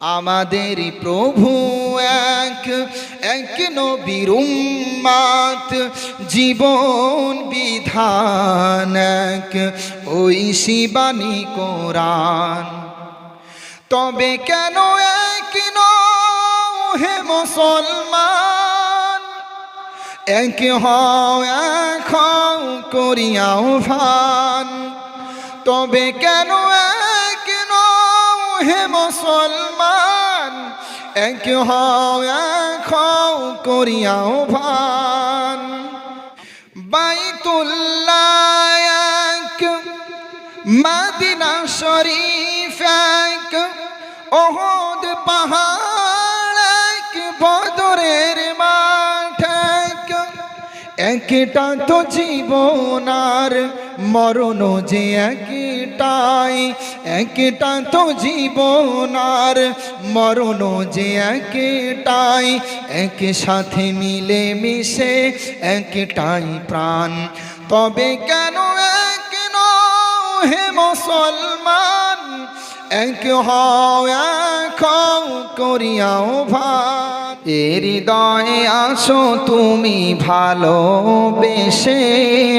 আমাদের প্রভু এক এক নবীর উম্মাত, জীবন বিধান এক, ওই শিবানী কোরআন। তবে কেন এক হে মুসলমান? এক হও, এক করিয়াও ভান তবে কেন এক হে মুসলমান? এক হও এক হও করিয়াও ভান। বাইতুল্লাহ এক মাদিনা শরীফ এক ওহদ পাহাড় একটা তো জীবন আর মরণ যে একটাই একটা তো জীবন আর মরণ যে একটাই এক সাথে মিলে মিশে একটাই প্রাণ। তবে কেন এক হে মুসলমান, এক হও, এক করিয়াও ভান হৃদয়ে আসো তুমি ভালোবেসে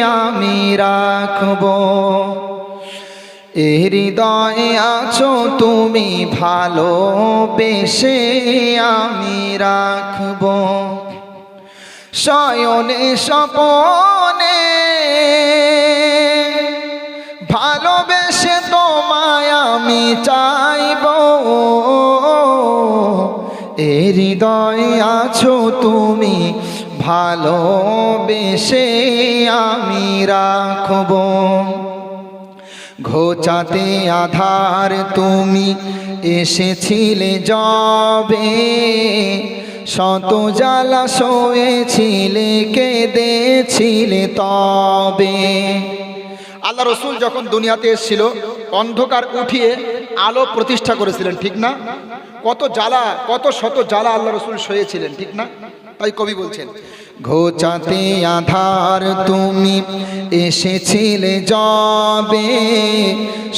আমি রাখব। হৃদয়ে আছো তুমি ভালোবেসে আমি রাখব। শয়নে স্বপনে ভালোবেসে তোমায় আমি চাইব হৃদয়ে আছো তুমি, ভালোবেসে আমি রাখব। ঘোচাতে আধার তুমি এসেছিলে যবে, শত জ্বালা শোয়েছিলে কেঁদেছিলে তবে। আল্লাহ রসুল যখন দুনিয়াতে এসেছিল, অন্ধকার উঠিয়ে আলো প্রতিষ্ঠা করেছিলেন, ঠিক না? কত জ্বালা, কত শত জ্বালা আল্লাহ রসুল সয়েছিলেন, ঠিক না? তাই কবি বলছেন, ঘোচাতে আধার তুমি এসেছিলে যবে,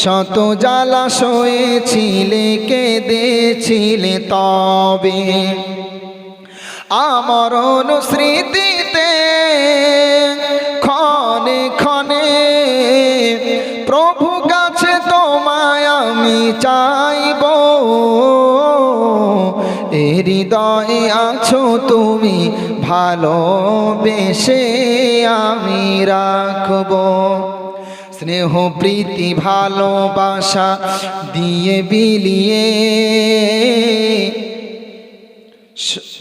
শত জ্বালা সয়েছিলে, কেঁদেছিলে তবে। আমার স্মৃতিতে হৃদয়ে আছো তুমি, ভালোবেসে আমি রাখব। স্নেহ, প্রীতি, ভালোবাসা দিয়ে বিলিয়ে।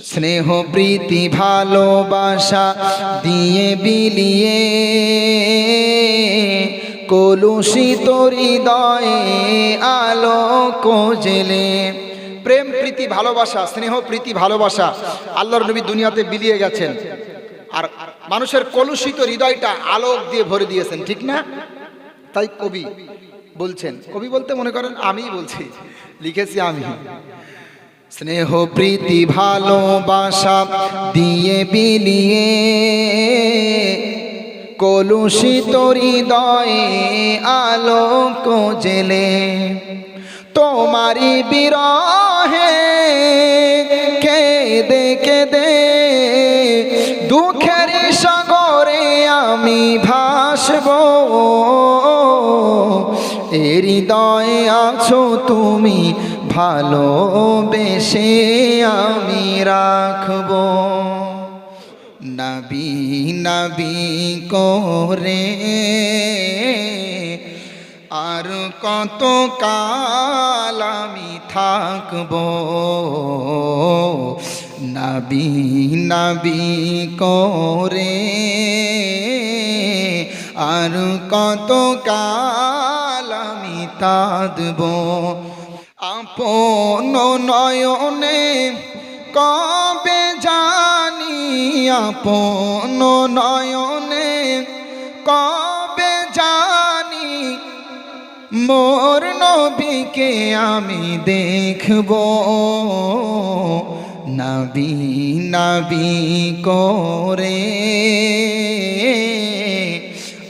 স্নেহ, প্রীতি, ভালোবাসা দিয়ে বিলিয়ে। কলুষিত হৃদয়ে আলো কোজেলে প্রেম, প্রীতি, ভালোবাসা, স্নেহ, প্রীতি, ভালোবাসা আল্লাহর নবী দুনিয়াতে বিলিয়ে গেছেন। আর মানুষের কলুষিত হৃদয়টা আলোক দিয়ে ভরে দিয়েছেন, ঠিক না? তাই কবি বলছেন, কবি বলতে মনে করেন আমিই বলছি, লিখেছি আমি। স্নেহ, প্রীতি, ভালোবাসা দিয়ে বিলিয়ে কলুষিত হৃদয়ে আলোক জেলে। তোমারি বিরহে কেঁদে কেঁদে, দুঃখের সাগরে আমি ভাসব। হৃদয়ে আছো তুমি ভালোবেসে আমি রাখব। নবী নবী করে আর কত কাল আমি থাকব? নবী নবী করে আর কত কাল আমি তাদব আপন নয়নে কবে জানি? আপন নয়নে কবে মোর নবীকে আমি দেখব। নবী নবী করে।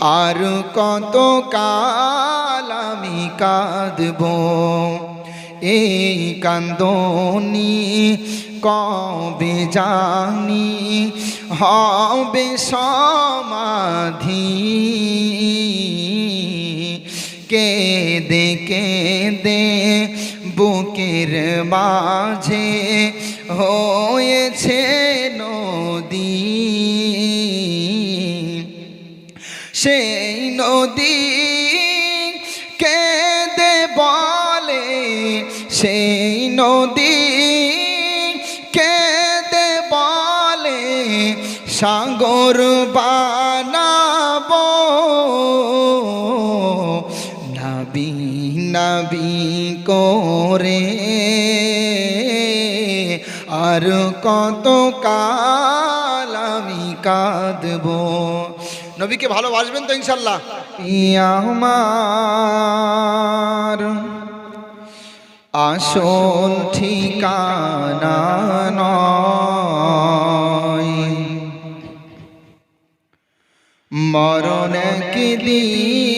আর কত কাল আমি কাঁদব। এই কান্দনি কবে জানি? হবে সমাধি। কেঁদে কেঁদে বুকের মাঝে হয়েছে নদী। সেই নদী কেঁদে বলে? সেই নদী কেঁদে বলে? সাগর বানাবো নাবি করে। আর কত কাল আমি কাঁদবো। নবীকে ভালোবাসবেন তো ইনশাল্লাহ? আমার আসল ঠিকানা নয়। মরণ কি দিন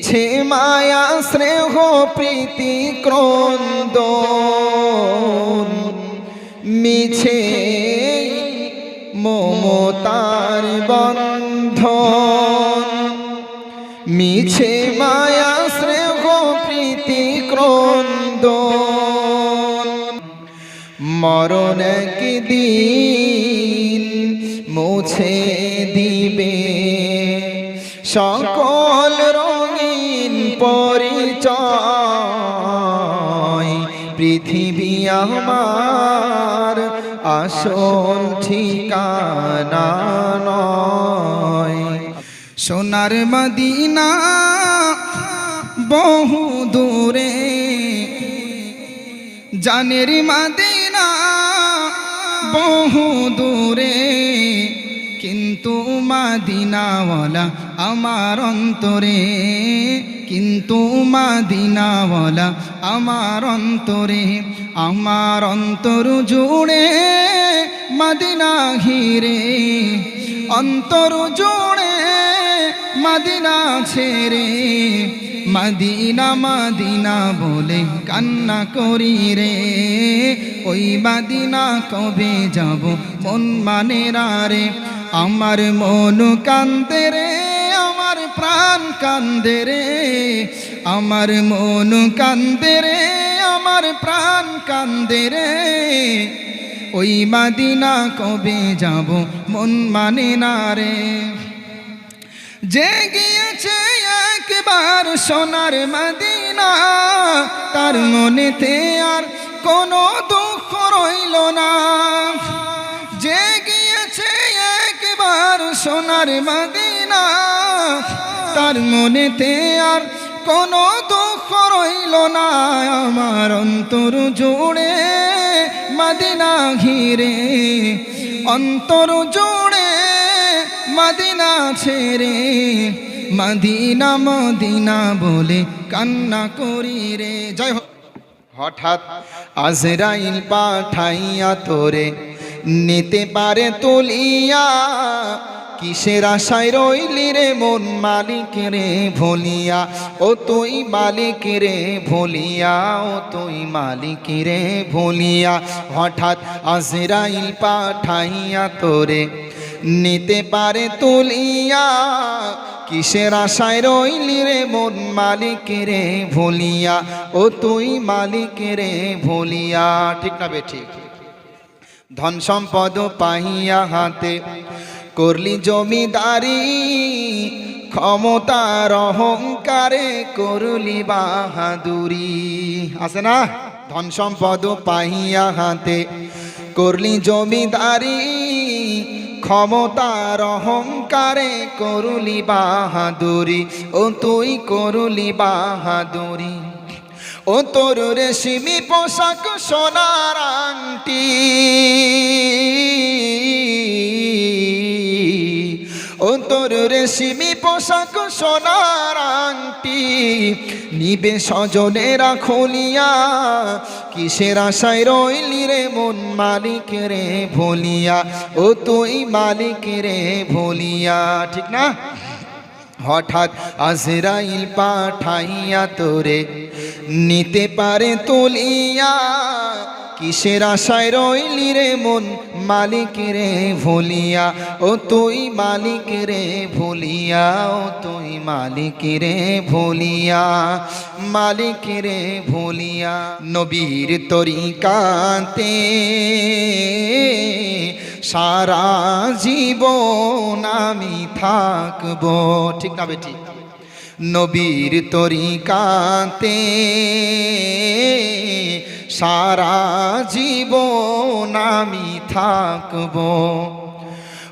মিছে মায়া, স্নেহ, প্রীতি ক্রন্দ মিছে মমতার বন্ধন। মিছে মায়া, স্নেহ, প্রীতি, ক্রন্দন। মরণ কি দিন মুছে দিবে। সকল রঙিন পরিচয়। পৃথিবী আমার আসল ঠিকানা নয়। সোনার মদিনা বহু দূরে। জানের মাদিনা বহু দূরে। কিন্তু মাদিনাওয়ালা আমার অন্তরে, কিন্তু মাদিনাওয়ালা আমার অন্তরে, আমার অন্তর জুড়ে মাদিনা ঘিরে, অন্তর জুড়ে মাদিনা ছেড়ে, মাদিনা মাদিনা বলে কান্না করি রে। ওই মাদিনা কবে যাব মন মানে রে? আমার মন কান্দে রে। প্রাণ কান্দে রে, আমার মন কান্দে রে, আমার প্রাণ কান্দে রে। ওই মাদিনা কবে যাব মন মানে না রে। যে গিয়েছে একবার সোনার মদিনা, তার মনেতে আর কোনো দুঃখ রইল না। যে গিয়েছে একবার সোনার মদিনা তার মনেতে আর কোনো দুঃখ রইল না। আমার অন্তর জুড়ে মাদিনা ঘিরে, অন্তর জুড়ে মাদিনা ছেড়ে, মাদিনা মদিনা বলে কান্না করি রে। জয় হঠাৎ আজরাইল পাঠাইয়া তোরে নিতে পারে তুলিয়া কিসের আশায় রইলি রে মন মালিক রে ভুলিয়া? ও তুই মালিক রে ভুলিয়া, ও তুই মালিক রে ভুলিয়া। হঠাৎ আজরাইল পাঠাইয়া তোরে নিতে পারে তুলিয়া। কিসের আশায় রইলি রে মন মালিক রে ভুলিয়া? ও তুই মালিক রে ভুলিয়া। ঠিক না বে ঠিক। ধন সম্পদ পাহিয়া হাতে করলি জমিদারি, ক্ষমতার অহংকারে করলি বাহাদুরি। আছে না? ধন সম্পদ পাহিয়া হাতে করলি জমিদারি, ক্ষমতার অহংকারে করুলি বাহাদুরি। ও তুই করুলি বাহাদুরি। ও তোর রেশমি পোশাক সোনার আংটি। ও তোর রেশমি পোশাক সোনার আংটি। নিবে সজনেরা খুলিয়া কিসের আশায় রইলি রে মন মালিক রে ভুলিয়া? ও তুই মালিক রে ভুলিয়া, ঠিক না? হঠাৎ আজরাইল পাঠাইয়া তোরে নিতে পারে তুলিয়া, কিসের আশায় রইলি রে মন মালিক রে ভুলিয়া? ও তুই মালিক রে ভুলিয়া, ও তুই মালিক রে ভুলিয়া, মালিক রে ভুলিয়া। নবীর তরিকাতে সারা জীবন আমি থাকব, ঠিক না বেটি নবীর তরিকাতে সারা জীবন আমি থাকব।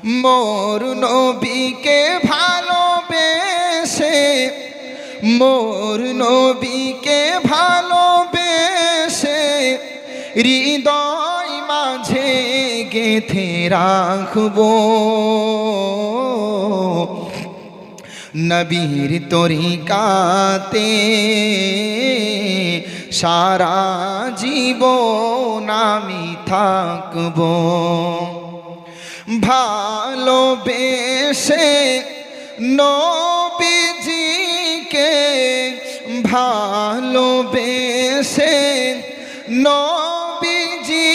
মোর নবীকে ভালোবেসে, মোর নবীকে ভালোবেসে হৃদয় মাঝে গেথে রাখব। নবীর তরিকাতে সারা জীবন আমি থাকব। ভালোবেসে নবীজিকে ভালোবেসে নবীজিকে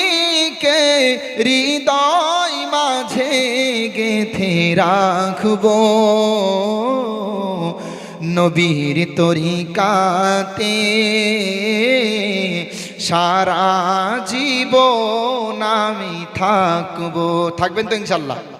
হৃদয় মাঝে গেথে রাখব। নবীর তরিকাতে সারা জীবন আমি থাকব। থাকবেন তো ইনশাল্লাহ।